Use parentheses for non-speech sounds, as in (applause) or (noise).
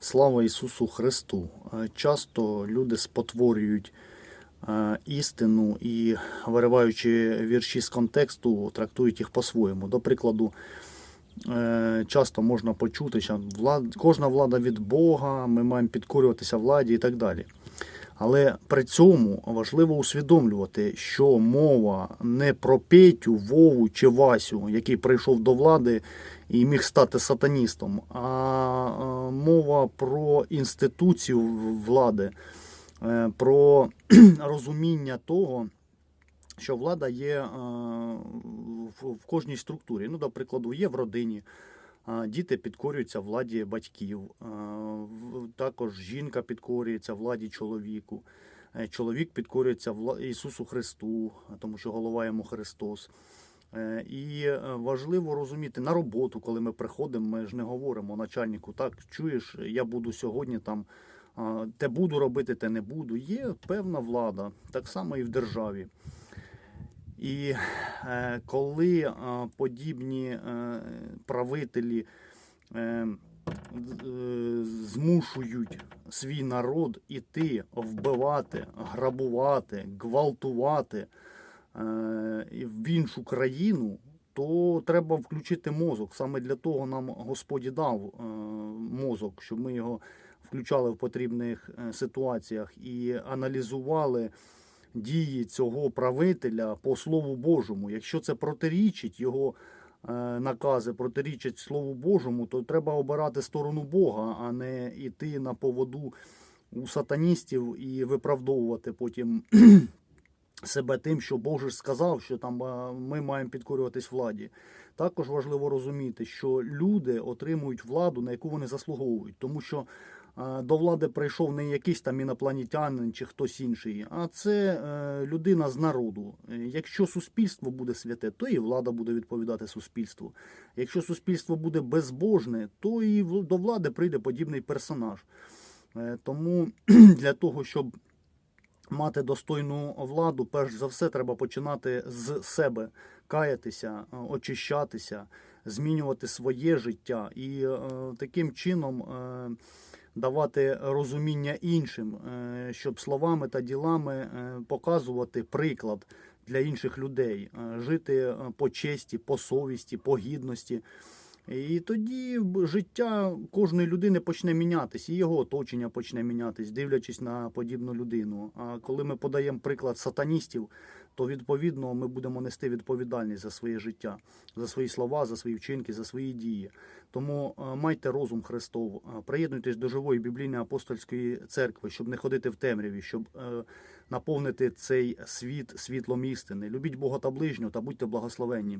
Слава Ісусу Христу! Е, Часто люди спотворюють е, істину і, вириваючи вірші з контексту, трактують їх по-своєму. До прикладу, е, часто можна почути, що кожна влада від Бога, ми маємо підкорюватися владі і так далі. Але при цьому важливо усвідомлювати, що мова не про Петю, Вову чи Васю, який прийшов до влади і міг стати сатаністом, а мова про інституцію влади, е, про (clears throat) розуміння того, що влада є е, в кожній структурі. Ну, до прикладу, є в родині. Діти підкорюються владі батьків, також жінка підкорюється владі чоловіку, е, чоловік підкорюється Ісусу Христу, тому що голова йому Христос. Е, І е, важливо розуміти на роботу, коли ми приходимо, ми ж не говоримо начальнику, так чуєш, я буду сьогодні там, те буду робити, те не буду. Є певна влада, так само і в державі. І е, коли подібні правителі змушують свій народ іти вбивати, грабувати, гвалтувати в іншу країну, то треба включити мозок. Саме для того нам Господь дав е, мозок, щоб ми його включали в потрібних е, ситуаціях і аналізували дії цього правителя по Слову Божому. Якщо це протирічить його е, накази, протирічать Слову Божому, то треба обирати сторону Бога, а не йти на поводу у сатаністів і виправдовувати потім себе тим, що Бог же сказав, що там ми маємо підкорюватись владі. Також важливо розуміти, що люди отримують владу, на яку вони заслуговують, тому що до влади прийшов не якийсь там інопланетянин чи хтось інший, а це е, людина з народу. Якщо суспільство буде святе, то і влада буде відповідати суспільству. Якщо суспільство буде безбожне, то і до влади прийде подібний персонаж. Е, Тому (clears throat) для того, щоб мати достойну владу, перш за все, треба починати з себе каятися, е, очищатися, змінювати своє життя і е, таким чином е, давати розуміння іншим, е, щоб словами та ділами е, показувати приклад для інших людей, жити по честі, по совісті, по гідності. І тоді життя кожної людини почне мінятись, і його оточення почне мінятись, дивлячись на подібну людину. А коли ми подаємо приклад сатаністів, то відповідно ми будемо нести відповідальність за своє життя, за свої слова, за свої вчинки, за свої дії. Тому е, майте розум Христов, е, приєднуйтесь до живої біблійної апостольської церкви, щоб не ходити в темряві, щоб е, наповнити цей світ світлом істини. Любіть Бога та ближнього та будьте благословенні.